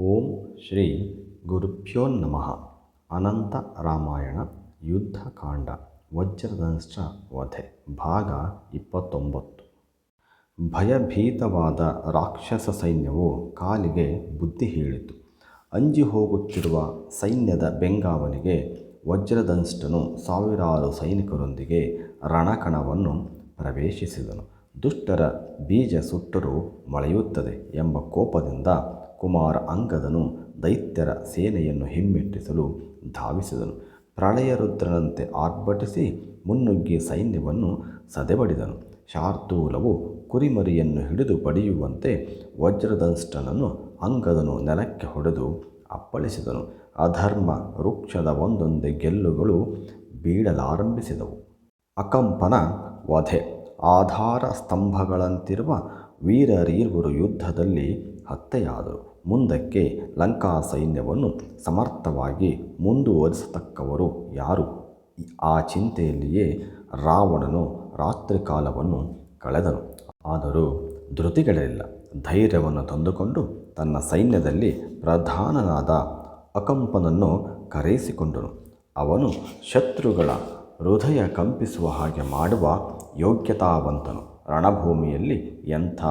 ಓಂ ಶ್ರೀ ಗುರುಭ್ಯೋ ನಮಃ. ಅನಂತ ರಾಮಾಯಣ ಯುದ್ಧಕಾಂಡ ವಜ್ರದಂಶ ವಧೆ, ಭಾಗ ಇಪ್ಪತ್ತೊಂಬತ್ತು. ಭಯಭೀತವಾದ ರಾಕ್ಷಸ ಸೈನ್ಯವು ಕಾಲಿಗೆ ಬುದ್ಧಿ ಹೇಳಿತು. ಅಂಜಿ ಹೋಗುತ್ತಿರುವ ಸೈನ್ಯದ ಬೆಂಗಾವಲಿಗೆ ವಜ್ರದಂಷ್ಟನು ಸಾವಿರಾರು ಸೈನಿಕರೊಂದಿಗೆ ರಣಕಣವನ್ನು ಪ್ರವೇಶಿಸಿದನು. ದುಷ್ಟರ ಬೀಜ ಸುಟ್ಟರೂ ಮೊಳೆಯುತ್ತದೆ ಎಂಬ ಕೋಪದಿಂದ ಕುಮಾರ ಅಂಗದನು ದೈತ್ಯರ ಸೇನೆಯನ್ನು ಹಿಮ್ಮೆಟ್ಟಿಸಲು ಧಾವಿಸಿದನು. ಪ್ರಳಯರುದ್ರನಂತೆ ಆರ್ಭಟಿಸಿ ಮುನ್ನುಗ್ಗಿ ಸೈನ್ಯವನ್ನು ಸದೆಬಡಿದನು. ಶಾರ್ದೂಲವು ಕುರಿಮರಿಯನ್ನು ಹಿಡಿದು ಬಡಿಯುವಂತೆ ವಜ್ರದಂಷ್ಟನನ್ನು ಅಂಗದನು ನೆಲಕ್ಕೆ ಹೊಡೆದು ಅಪ್ಪಳಿಸಿದನು. ಅಧರ್ಮ ವೃಕ್ಷದ ಒಂದೊಂದೇ ಗೆಲ್ಲುಗಳು ಬೀಳಲಾರಂಭಿಸಿದವು. ಅಕಂಪನ ವಧೆ. ಆಧಾರ ಸ್ತಂಭಗಳಂತಿರುವ ವೀರರೀರ್ವರು ಯುದ್ಧದಲ್ಲಿ ಹತ್ಯೆಯಾದರು. ಮುಂದಕ್ಕೆ ಲಂಕಾ ಸೈನ್ಯವನ್ನು ಸಮರ್ಥವಾಗಿ ಮುಂದುವರಿಸತಕ್ಕವರು ಯಾರು? ಆ ಚಿಂತೆಯಲ್ಲಿಯೇ ರಾವಣನು ರಾತ್ರಿ ಕಾಲವನ್ನು ಕಳೆದನು. ಆದರೂ ಧೃತಿಗಳಿಲ್ಲ. ಧೈರ್ಯವನ್ನು ತಂದುಕೊಂಡು ತನ್ನ ಸೈನ್ಯದಲ್ಲಿ ಪ್ರಧಾನನಾದ ಅಕಂಪನನ್ನು ಕರೆಯಿಸಿಕೊಂಡನು. ಅವನು ಶತ್ರುಗಳ ಹೃದಯ ಕಂಪಿಸುವ ಹಾಗೆ ಮಾಡುವ ಯೋಗ್ಯತಾವಂತನು. ರಣಭೂಮಿಯಲ್ಲಿ ಎಂಥ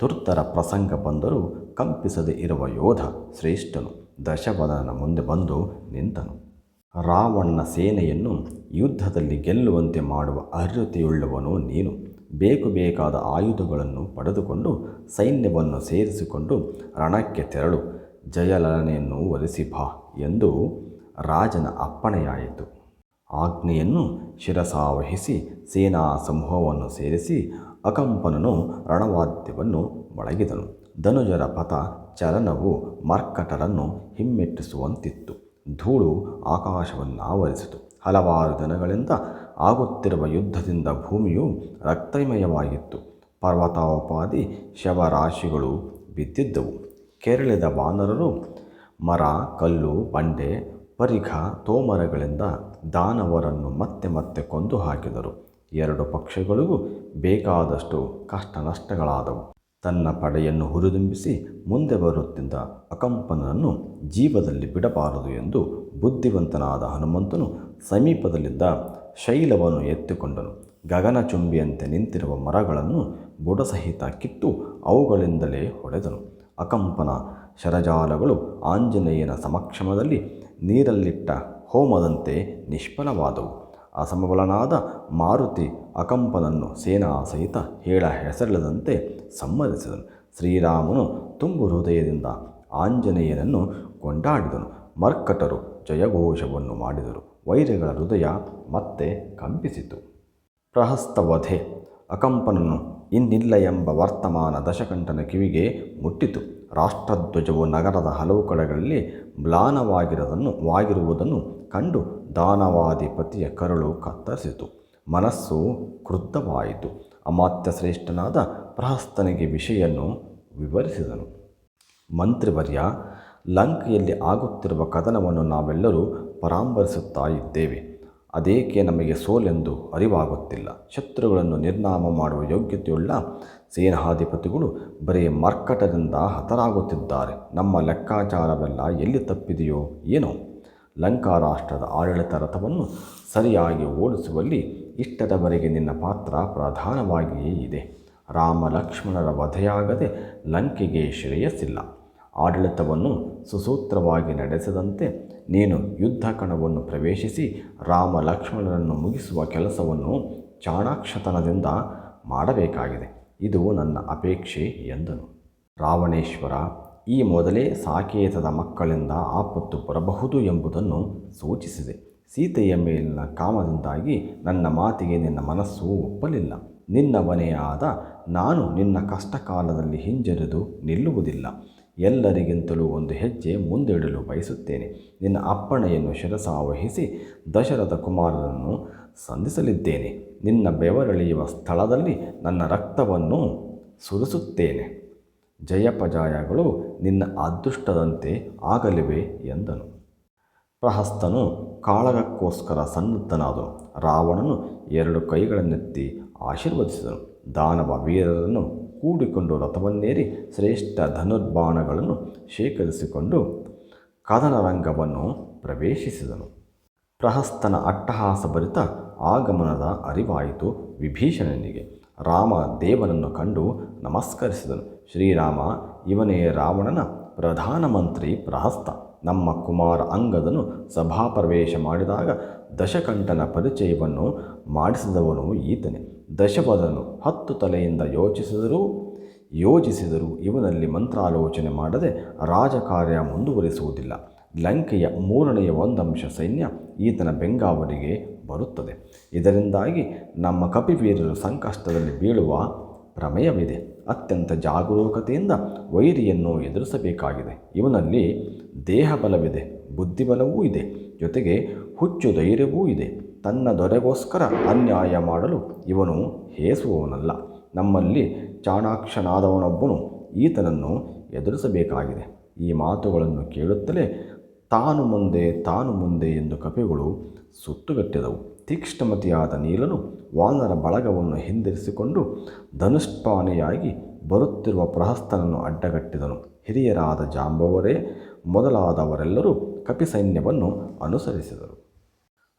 ದುರ್ತರ ಪ್ರಸಂಗ ಬಂದರೂ ಕಂಪಿಸದೆ ಇರುವ ಯೋಧ ಶ್ರೇಷ್ಠನು. ದಶವದನ ಮುಂದೆ ಬಂದು ನಿಂತನು. ರಾವಣನ ಸೇನೆಯನ್ನು ಯುದ್ಧದಲ್ಲಿ ಗೆಲ್ಲುವಂತೆ ಮಾಡುವ ಅರ್ಹತೆಯುಳ್ಳವನು ನೀನು. ಬೇಕು ಬೇಕಾದ ಆಯುಧಗಳನ್ನು ಪಡೆದುಕೊಂಡು ಸೈನ್ಯವನ್ನು ಸೇರಿಸಿಕೊಂಡು ರಣಕ್ಕೆ ತೆರಳು. ಜಯಲಲನೆಯನ್ನು ಒಲಿಸಿ ಬಾ ಎಂದು ರಾಜನ ಅಪ್ಪಣೆಯಾಯಿತು. ಆಜ್ಞೆಯನ್ನು ಶಿರಸಾವಹಿಸಿ ಸೇನಾ ಸಮೂಹವನ್ನು ಸೇರಿಸಿ ಅಕಂಪನನು ರಣವಾದ್ಯವನ್ನು ಬಳಗಿದನು ಧನುಜರ ಪಥ ಚಲನವು ಮರ್ಕಟರನ್ನು ಹಿಮ್ಮೆಟ್ಟಿಸುವಂತಿತ್ತು. ಧೂಳು ಆಕಾಶವನ್ನು ಆವರಿಸಿತು ಹಲವಾರು ದಿನಗಳಿಂದ ಆಗುತ್ತಿರುವ ಯುದ್ಧದಿಂದ ಭೂಮಿಯು ರಕ್ತಮಯವಾಗಿತ್ತು. ಪರ್ವತೋಪಾದಿ ಶವರಾಶಿಗಳು ಬಿದ್ದಿದ್ದವು. ಕೆರಳಿದ ವಾನರರು ಮರ, ಕಲ್ಲು, ಬಂಡೆ ಪರಿಘ ತೋಮರಗಳಿಂದ ದಾನವರನ್ನು ಮತ್ತೆ ಮತ್ತೆ ಕೊಂದು ಹಾಕಿದರು. ಎರಡು ಪಕ್ಷಗಳಿಗೂ ಬೇಕಾದಷ್ಟು ಕಷ್ಟ ನಷ್ಟಗಳಾದವು ತನ್ನ ಪಡೆಯನ್ನು ಹುರಿದುಂಬಿಸಿ ಮುಂದೆ ಬರುತ್ತಿದ್ದ ಅಕಂಪನನ್ನು ಜೀವದಲ್ಲಿ ಬಿಡಬಾರದು ಎಂದು ಬುದ್ಧಿವಂತನಾದ ಹನುಮಂತನು ಸಮೀಪದಲ್ಲಿದ್ದ ಶೈಲವನ್ನು ಎತ್ತಿಕೊಂಡನು. ಗಗನಚುಂಬಿಯಂತೆ ನಿಂತಿರುವ ಮರಗಳನ್ನು ಬುಡಸಹಿತ ಕಿತ್ತು ಅವುಗಳಿಂದಲೇ ಹೊಡೆದನು. ಅಕಂಪನ ಶರಜಾಲಗಳು ಆಂಜನೇಯನ ಸಮಕ್ಷಮದಲ್ಲಿ ನೀರಲ್ಲಿಟ್ಟ ಹೋಮದಂತೆ ನಿಷ್ಫಲವಾದವು. ಅಸಮಬಲನಾದ ಮಾರುತಿ ಅಕಂಪನನ್ನು ಸೇನಾ ಸಹಿತ ಹೇಳ ಹೆಸರಿಲ್ಲದಂತೆ ಸಮ್ಮತಿಸಿದನು. ಶ್ರೀರಾಮನು ತುಂಬು ಹೃದಯದಿಂದ ಆಂಜನೇಯನನ್ನು ಕೊಂಡಾಡಿದನು. ಮರ್ಕಟರು ಜಯಘೋಷವನ್ನು ಮಾಡಿದರು. ವೈರಿಗಳ ಹೃದಯ ಮತ್ತೆ ಕಂಪಿಸಿತು. ಪ್ರಹಸ್ತವಧೆ ಅಕಂಪನನ್ನು ಇನ್ನಿಲ್ಲ ಎಂಬ ವರ್ತಮಾನ ದಶಕಂಠನ ಕಿವಿಗೆ ಮುಟ್ಟಿತು. ರಾಷ್ಟ್ರಧ್ವಜವು ನಗರದ ಹಲವು ಕಡೆಗಳಲ್ಲಿ ಮ್ಲಾನವಾಗಿರದನ್ನು, ವಾಗಿರುವುದನ್ನು ಕಂಡು ದಾನವಾಧಿಪತಿಯ ಕರುಳು ಕತ್ತರಿಸಿತು. ಮನಸ್ಸು ಕ್ರುದ್ಧವಾಯಿತು. ಅಮಾತ್ಯ ಶ್ರೇಷ್ಠನಾದ ಪ್ರಹಸ್ತನಿಗೆ ವಿಷಯನ್ನು ವಿವರಿಸಿದನು. ಮಂತ್ರಿವರ್ಯ, ಲಂಕೆಯಲ್ಲಿ ಆಗುತ್ತಿರುವ ಕದನವನ್ನು ನಾವೆಲ್ಲರೂ ಪರಾಂಬರಿಸುತ್ತಾ ಇದ್ದೇವೆ ಅದೇಕೆ ನಮಗೆ ಸೋಲೆಂದು ಅರಿವಾಗುತ್ತಿಲ್ಲ. ಶತ್ರುಗಳನ್ನು ನಿರ್ನಾಮ ಮಾಡುವ ಯೋಗ್ಯತೆಯುಳ್ಳ ಸೇನಾಧಿಪತಿಗಳು ಬರೀ ಮರ್ಕಟದಿಂದ ಹತರಾಗುತ್ತಿದ್ದಾರೆ. ನಮ್ಮ ಲೆಕ್ಕಾಚಾರವೆಲ್ಲ ಎಲ್ಲಿ ತಪ್ಪಿದೆಯೋ ಏನೋ? ಲಂಕಾ ರಾಷ್ಟ್ರದ ಆಡಳಿತ ರಥವನ್ನು ಸರಿಯಾಗಿ ಓಡಿಸುವಲ್ಲಿ ಇಷ್ಟದವರೆಗೆ ನಿನ್ನ ಪಾತ್ರ ಪ್ರಧಾನವಾಗಿಯೇ ಇದೆ. ರಾಮ ಲಕ್ಷ್ಮಣರ ವಧೆಯಾಗದೆ ಲಂಕೆಗೆ ಶ್ರೇಯಸ್ಸಿಲ್ಲ. ಆಡಳಿತವನ್ನು ಸುಸೂತ್ರವಾಗಿ ನಡೆಸದಂತೆ ನೀನು ಯುದ್ಧ ಕಣವನ್ನು ಪ್ರವೇಶಿಸಿ ರಾಮ ಲಕ್ಷ್ಮಣರನ್ನು ಮುಗಿಸುವ ಕೆಲಸವನ್ನು ಚಾಣಾಕ್ಷತನದಿಂದ ಮಾಡಬೇಕಾಗಿದೆ. ಇದು ನನ್ನ ಅಪೇಕ್ಷೆ ಎಂದನು. ರಾವಣೇಶ್ವರ, ಈ ಮೊದಲೇ ಸಾಕೇತದ ಮಕ್ಕಳಿಂದ ಆಪತ್ತು ಬರಬಹುದು ಎಂಬುದನ್ನು ಸೂಚಿಸಿದೆ. ಸೀತೆಯ ಮೇಲಿನ ಕಾಮದಿಂದಾಗಿ ನನ್ನ ಮಾತಿಗೆ ನಿನ್ನ ಮನಸ್ಸು ಒಪ್ಪಲಿಲ್ಲ. ನಿನ್ನ ಮನೆಯಾದ ನಾನು ನಿನ್ನ ಕಷ್ಟಕಾಲದಲ್ಲಿ ಹಿಂಜರಿದು ನಿಲ್ಲುವುದಿಲ್ಲ. ಎಲ್ಲರಿಗಿಂತಲೂ ಒಂದು ಹೆಜ್ಜೆ ಮುಂದಿಡಲು ಬಯಸುತ್ತೇನೆ. ನಿನ್ನ ಅಪ್ಪಣೆಯನ್ನು ಶಿರಸಾವಹಿಸಿ ದಶರಥ ಕುಮಾರನನ್ನು ಸಂಧಿಸಲಿದ್ದೇನೆ. ನಿನ್ನ ಬೆವರಳಿಯುವ ಸ್ಥಳದಲ್ಲಿ ನನ್ನ ರಕ್ತವನ್ನು ಸುರಿಸುತ್ತೇನೆ. ಜಯಪಜಾಯಗಳು ನಿನ್ನ ಅದೃಷ್ಟದಂತೆ ಆಗಲಿವೆ ಎಂದನು. ಪ್ರಹಸ್ತನು ಕಾಳಗಕ್ಕೋಸ್ಕರ ಸನ್ನದ್ಧನಾದನು. ರಾವಣನು ಎರಡು ಕೈಗಳನ್ನೆತ್ತಿ ಆಶೀರ್ವದಿಸಿದನು. ದಾನವ ವೀರರನ್ನು ಕೂಡಿಕೊಂಡು ರಥವನ್ನೇರಿ ಶ್ರೇಷ್ಠ ಧನುರ್ಬಾಣಗಳನ್ನು ಶೇಖರಿಸಿಕೊಂಡು ಕದನರಂಗವನ್ನು ಪ್ರವೇಶಿಸಿದನು. ಪ್ರಹಸ್ತನ ಅಟ್ಟಹಾಸಭರಿತ ಆಗಮನದ ಅರಿವಾಯಿತು ವಿಭೀಷಣನಿಗೆ. ರಾಮ ದೇವನನ್ನು ಕಂಡು ನಮಸ್ಕರಿಸಿದನು. ಶ್ರೀರಾಮ, ಇವನೇ ರಾವಣನ ಪ್ರಧಾನಮಂತ್ರಿ ಪ್ರಹಸ್ತ. ನಮ್ಮ ಕುಮಾರ ಅಂಗದನು ಸಭಾಪ್ರವೇಶ ಮಾಡಿದಾಗ ದಶಕಂಠನ ಪರಿಚಯವನ್ನು ಮಾಡಿಸಿದವನು ಈತನೇ. ದಶಪದನು ಹತ್ತು ತಲೆಯಿಂದ ಯೋಚಿಸಿದರೂ ಯೋಜಿಸಿದರೂ ಇವನಲ್ಲಿ ಮಂತ್ರಾಲೋಚನೆ ಮಾಡದೆ ರಾಜಕಾರ್ಯ ಮುಂದುವರಿಸುವುದಿಲ್ಲ. ಲಂಕೆಯ ಮೂರನೆಯ ಒಂದಂಶ ಸೈನ್ಯ ಈತನ ಬೆಂಗಾವಲಿಗೆ ಬರುತ್ತದೆ. ಇದರಿಂದಾಗಿ ನಮ್ಮ ಕಪಿವೀರರು ಸಂಕಷ್ಟದಲ್ಲಿ ಬೀಳುವ ಪ್ರಮೇಯವಿದೆ. ಅತ್ಯಂತ ಜಾಗರೂಕತೆಯಿಂದ ವೈರಿಯನ್ನು ಎದುರಿಸಬೇಕಾಗಿದೆ. ಇವನಲ್ಲಿ ದೇಹಬಲವಿದೆ, ಬುದ್ಧಿಬಲವೂ ಇದೆ, ಜೊತೆಗೆ ಹುಚ್ಚು ಧೈರ್ಯವೂ ಇದೆ. ತನ್ನ ದೊರೆಗೋಸ್ಕರ ಅನ್ಯಾಯ ಮಾಡಲು ಇವನು ಹೇಸುವವನಲ್ಲ. ನಮ್ಮಲ್ಲಿ ಚಾಣಾಕ್ಷನಾದವನೊಬ್ಬನು ಈತನನ್ನು ಎದುರಿಸಬೇಕಾಗಿದೆ. ಈ ಮಾತುಗಳನ್ನು ಕೇಳುತ್ತಲೇ ತಾನು ಮುಂದೆ ತಾನು ಮುಂದೆ ಎಂದು ಕಪಿಗಳು ಸುತ್ತುಗಟ್ಟಿದವು. ತೀಕ್ಷ್ಣಮತಿಯಾದ ನೀಲನು ವಾನರ ಬಳಗವನ್ನು ಹಿಂದಿರಿಸಿಕೊಂಡು ಧನುಷ್ಪಾನೆಯಾಗಿ ಬರುತ್ತಿರುವ ಪ್ರಹಸ್ತನನ್ನು ಅಡ್ಡಗಟ್ಟಿದನು. ಹಿರಿಯರಾದ ಜಾಂಬವರೇ, ಮೊದಲಾದವರೆಲ್ಲರೂ ಕಪಿ ಸೈನ್ಯವನ್ನು ಅನುಸರಿಸಿದರು.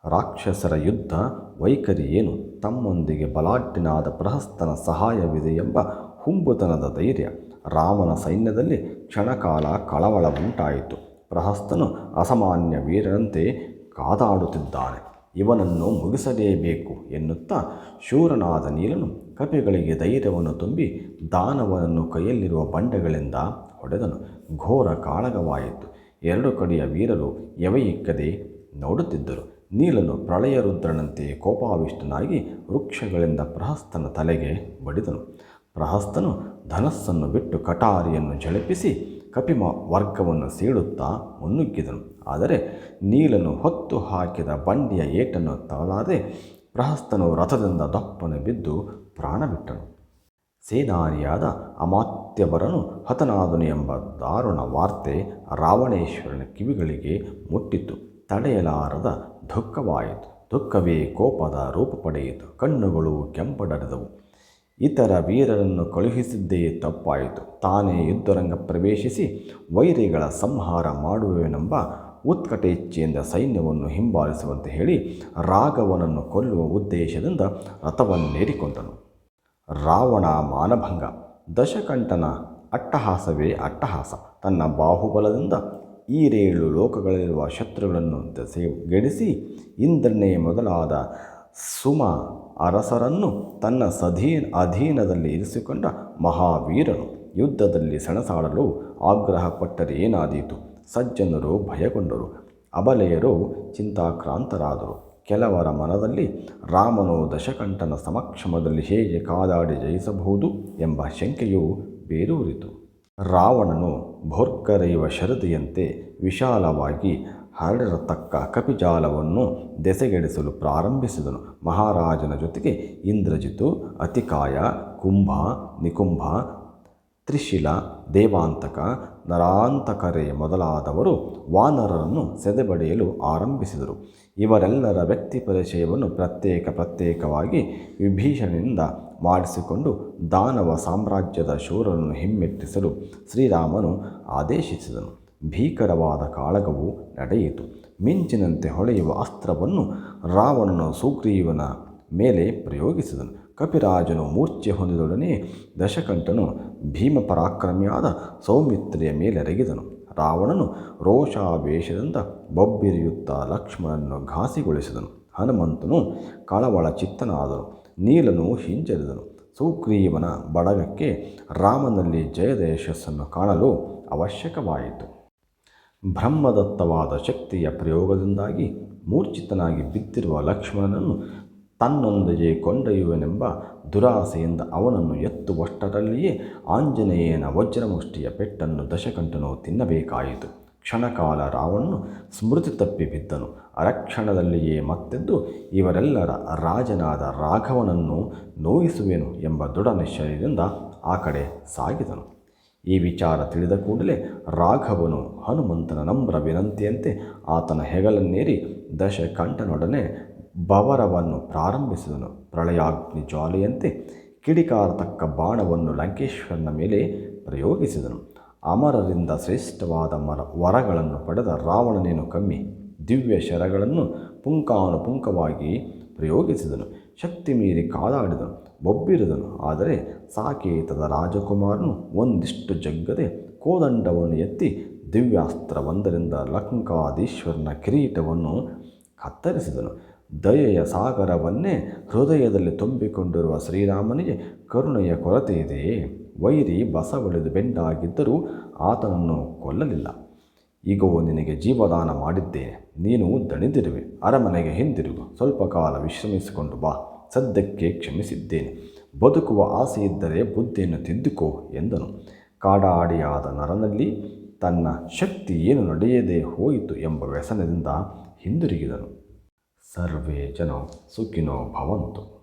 ರಾಕ್ಷಸರ ಯುದ್ಧ ವೈಖರಿ ಏನು? ತಮ್ಮೊಂದಿಗೆ ಬಲಾಢ್ಯನಾದ ಪ್ರಹಸ್ತನ ಸಹಾಯವಿದೆ ಎಂಬ ಹುಂಬುತನದ ಧೈರ್ಯ ರಾಮನ ಸೈನ್ಯದಲ್ಲಿ ಕ್ಷಣಕಾಲ ಕಳವಳ ಉಂಟಾಯಿತು. ಪ್ರಹಸ್ತನು ಅಸಾಮಾನ್ಯ ವೀರನಂತೆ ಕಾದಾಡುತ್ತಿದ್ದಾನೆ. ಇವನನ್ನು ಮುಗಿಸಲೇಬೇಕು ಎನ್ನುತ್ತಾ ಶೂರನಾದ ನೀಲನು ಕಪಿಗಳಿಗೆ ಧೈರ್ಯವನ್ನು ತುಂಬಿ ದಾನವನನ್ನು ಕೈಯಲ್ಲಿರುವ ಬಂಡೆಗಳಿಂದ ಹೊಡೆದನು. ಘೋರ ಕಾಳಗವಾಯಿತು. ಎರಡು ಕಡೆಯ ವೀರರು ಎವೆಯಿಕ್ಕದೆ ನೋಡುತ್ತಿದ್ದರು. ನೀಲನು ಪ್ರಳಯ ರುದ್ರನಂತೆ ಕೋಪಾವಿಷ್ಟನಾಗಿ ವೃಕ್ಷಗಳಿಂದ ಪ್ರಹಸ್ತನ ತಲೆಗೆ ಬಡಿದನು. ಪ್ರಹಸ್ತನು ಧನಸ್ಸನ್ನು ಬಿಟ್ಟು ಕಟಾರಿಯನ್ನು ಝಳಪಿಸಿ ಕಪಿಮ ವರ್ಗವನ್ನು ಸೀಳುತ್ತಾ ಮುನ್ನುಗ್ಗಿದನು. ಆದರೆ ನೀಲನು ಹೊತ್ತು ಹಾಕಿದ ಬಂಡಿಯ ಏಟನ್ನು ತಾಳಾದೆ ಪ್ರಹಸ್ತನು ರಥದಿಂದ ದಪ್ಪನೆ ಬಿದ್ದು ಪ್ರಾಣ ಬಿಟ್ಟನು. ಸೇನಾನಿಯಾದ ಅಮಾತ್ಯವರನು ಹತನಾದನು ಎಂಬ ದಾರುಣ ವಾರ್ತೆ ರಾವಣೇಶ್ವರನ ಕಿವಿಗಳಿಗೆ ಮುಟ್ಟಿತು. ತಡೆಯಲಾರದ ದುಃಖವಾಯಿತು. ದುಃಖವೇ ಕೋಪದ ರೂಪ ಪಡೆಯಿತು. ಕಣ್ಣುಗಳು ಕೆಂಪಡರಿದವು. ಇತರ ವೀರರನ್ನು ಕಳುಹಿಸಿದ್ದೇ ತಪ್ಪಾಯಿತು. ತಾನೇ ಯುದ್ಧರಂಗ ಪ್ರವೇಶಿಸಿ ವೈರಿಗಳ ಸಂಹಾರ ಮಾಡುವೆನೆಂಬ ಉತ್ಕಟೇಚ್ಛೆಯಿಂದ ಸೈನ್ಯವನ್ನು ಹಿಂಬಾಲಿಸುವಂತೆ ಹೇಳಿ ರಾಘವನನ್ನು ಕೊಲ್ಲುವ ಉದ್ದೇಶದಿಂದ ರಥವನ್ನೇರಿಕೊಂಡನು. ರಾವಣ ಮಾನಭಂಗ. ದಶಕಂಠನ ಅಟ್ಟಹಾಸವೇ ಅಟ್ಟಹಾಸ. ತನ್ನ ಬಾಹುಬಲದಿಂದ ಈರೇಳು ಲೋಕಗಳಲ್ಲಿರುವ ಶತ್ರುಗಳನ್ನು ದಸೆಗೆಡಿಸಿ ಇಂದ್ರನೇ ಮೊದಲಾದ ಸುಮ ಅರಸರನ್ನು ತನ್ನ ಸಧೀ ಅಧೀನದಲ್ಲಿ ಇರಿಸಿಕೊಂಡ ಮಹಾವೀರನು ಯುದ್ಧದಲ್ಲಿ ಸೆಣಸಾಡಲು ಆಗ್ರಹಪಟ್ಟರೆ ಏನಾದೀತು? ಸಜ್ಜನರು ಭಯಗೊಂಡರು, ಅಬಲೆಯರು ಚಿಂತಾಕ್ರಾಂತರಾದರು. ಕೆಲವರ ಮನದಲ್ಲಿ ರಾಮನು ದಶಕಂಠನ ಸಮಕ್ಷಮದಲ್ಲಿ ಹೇಗೆ ಕಾದಾಡಿ ಜಯಿಸಬಹುದು ಎಂಬ ಶಂಕೆಯು ಬೇರೂರಿತು. ರಾವಣನು ಭೋರ್ಕರೆಯುವ ಶರದಿಯಂತೆ ವಿಶಾಲವಾಗಿ ಹರಡಿರತಕ್ಕ ಕಪಿಜಾಲವನ್ನು ದೆಸೆಗೆಡಿಸಲು ಪ್ರಾರಂಭಿಸಿದನು. ಮಹಾರಾಜನ ಜೊತೆಗೆ ಇಂದ್ರಜಿತು ಅತಿಕಾಯ, ಕುಂಭ, ನಿಕುಂಭ, ತ್ರಿಶಿಲ, ದೇವಾಂತಕ, ನರಾಂತಕರೆ ಮೊದಲಾದವರು ವಾನರರನ್ನು ಸೆದೆಬಡಿಯಲು ಆರಂಭಿಸಿದರು. ಇವರೆಲ್ಲರ ವ್ಯಕ್ತಿ ಪರಿಚಯವನ್ನು ಪ್ರತ್ಯೇಕ ಪ್ರತ್ಯೇಕವಾಗಿ ವಿಭೀಷಣನಿಂದ ಮಾಡಿಸಿಕೊಂಡು ದಾನವ ಸಾಮ್ರಾಜ್ಯದ ಶೂರನನ್ನು ಹಿಮ್ಮೆಟ್ಟಿಸಲು ಶ್ರೀರಾಮನು ಆದೇಶಿಸಿದನು. ಭೀಕರವಾದ ಕಾಳಗವು ನಡೆಯಿತು. ಮಿಂಚಿನಂತೆ ಹೊಳೆಯುವ ಅಸ್ತ್ರವನ್ನು ರಾವಣನು ಸುಗ್ರೀವನ ಮೇಲೆ ಪ್ರಯೋಗಿಸಿದನು. ಕಪಿರಾಜನು ಮೂರ್ಛೆ ಹೊಂದಿದೊಡನೆ ದಶಕಂಠನು ಭೀಮಪರಾಕ್ರಮಿಯಾದ ಸೌಮಿತ್ರಿಯ ಮೇಲೆ ರೆಗಿದನು. ರಾವಣನು ರೋಷಾವೇಶದಿಂದ ಬೊಬ್ಬಿರಿಯುತ್ತಾ ಲಕ್ಷ್ಮಣನನ್ನು ಘಾಸಿಗೊಳಿಸಿದನು. ಹನುಮಂತನು ಕಳವಳ ಚಿತ್ತನಾದನು. ನೀಲನು ಹಿಂಜರಿದನು. ಸುಗ್ರೀವನ ಬಡಗಕ್ಕೆ ರಾಮನಲ್ಲಿ ಜಯದ ಯಶಸ್ಸನ್ನು ಕಾಣಲು ಅವಶ್ಯಕವಾಯಿತು. ಬ್ರಹ್ಮದತ್ತವಾದ ಶಕ್ತಿಯ ಪ್ರಯೋಗದಿಂದಾಗಿ ಮೂರ್ಛಿತನಾಗಿ ಬಿದ್ದಿರುವ ಲಕ್ಷ್ಮಣನನ್ನು ತನ್ನೊಂದಿಗೆ ಕೊಂಡೊಯ್ಯುವನೆಂಬ ದುರಾಸೆಯಿಂದ ಅವನನ್ನು ಎತ್ತುವಷ್ಟರಲ್ಲಿಯೇ ಆಂಜನೇಯನ ವಜ್ರಮುಷ್ಟಿಯ ಪೆಟ್ಟನ್ನು ದಶಕಂಠನು ತಿನ್ನಬೇಕಾಯಿತು. ಕ್ಷಣಕಾಲ ರಾವಣನು ಸ್ಮೃತಿ ತಪ್ಪಿ ಬಿದ್ದನು. ಅರಕ್ಷಣದಲ್ಲಿಯೇ ಮತ್ತೆದ್ದು ಇವರೆಲ್ಲರ ರಾಜನಾದ ರಾಘವನನ್ನು ನೋಯಿಸುವೆನು ಎಂಬ ದೃಢ ನಿಶ್ಚಯದಿಂದ ಆ ಕಡೆ ಸಾಗಿದನು. ಈ ವಿಚಾರ ತಿಳಿದ ಕೂಡಲೇ ರಾಘವನು ಹನುಮಂತನ ನಮ್ರ ವಿನಂತಿಯಂತೆ ಆತನ ಹೆಗಲನ್ನೇರಿ ದಶಕಂಠನೊಡನೆ ಬವರವನ್ನು ಪ್ರಾರಂಭಿಸಿದನು. ಪ್ರಳಯಾಗ್ನಿ ಜ್ವಾಲೆಯಂತೆ ಕಿಡಿಕಾರ ತಕ್ಕ ಬಾಣವನ್ನು ಲಂಕೇಶ್ವರನ ಮೇಲೆ ಪ್ರಯೋಗಿಸಿದನು. ಅಮರರಿಂದ ಶ್ರೇಷ್ಠವಾದ ಮರ ವರಗಳನ್ನು ಪಡೆದ ರಾವಣನೇನು ಕಮ್ಮಿ ದಿವ್ಯ ಶರಗಳನ್ನು ಪುಂಕಾನುಪುಂಕವಾಗಿ ಪ್ರಯೋಗಿಸಿದನು. ಶಕ್ತಿ ಮೀರಿ ಕಾದಾಡಿದನು, ಬೊಬ್ಬಿರಿದನು. ಆದರೆ ಸಾಕೇತದ ರಾಜಕುಮಾರನು ಒಂದಿಷ್ಟು ಜಗ್ಗದೆ ಕೋದಂಡವನ್ನು ಎತ್ತಿ ದಿವ್ಯಾಸ್ತ್ರವೊಂದರಿಂದ ಲಂಕಾಧೀಶ್ವರನ ಕಿರೀಟವನ್ನು ಕತ್ತರಿಸಿದನು. ದಯೆಯ ಸಾಗರವನ್ನೇ ಹೃದಯದಲ್ಲಿ ತುಂಬಿಕೊಂಡಿರುವ ಶ್ರೀರಾಮನಿಗೆ ಕರುಣೆಯ ಕೊರತೆ ಇದೆಯೇ ವೈರಿ ಬಸವಳಿದು ಬೆಂಡಾಗಿದ್ದರೂ ಆತನನ್ನು ಕೊಲ್ಲಲಿಲ್ಲ. ಈಗ ನಿನಗೆ ಜೀವದಾನ ಮಾಡಿದ್ದೇನೆ. ನೀನು ದಣಿದಿರುವೆ. ಅರಮನೆಗೆ ಹಿಂದಿರುಗು. ಸ್ವಲ್ಪ ಕಾಲ ವಿಶ್ರಮಿಸಿಕೊಂಡು ಬಾ. ಸದ್ಯಕ್ಕೆ ಕ್ಷಮಿಸಿದ್ದೇನೆ. ಬದುಕುವ ಆಸೆ ಇದ್ದರೆ ಬುದ್ಧಿಯನ್ನು ತಿದ್ದುಕೋ ಎಂದನು. ಕಾಡಾಡಿಯಾದ ನರನಲ್ಲಿ ತನ್ನ ಶಕ್ತಿ ಏನು ನಡೆಯದೆ ಹೋಯಿತು ಎಂಬ ವ್ಯಸನದಿಂದ ಹಿಂದಿರುಗಿದನು. ಸರ್ವೇ ಜನ ಸುಖಿನೋ ಭವಂತು.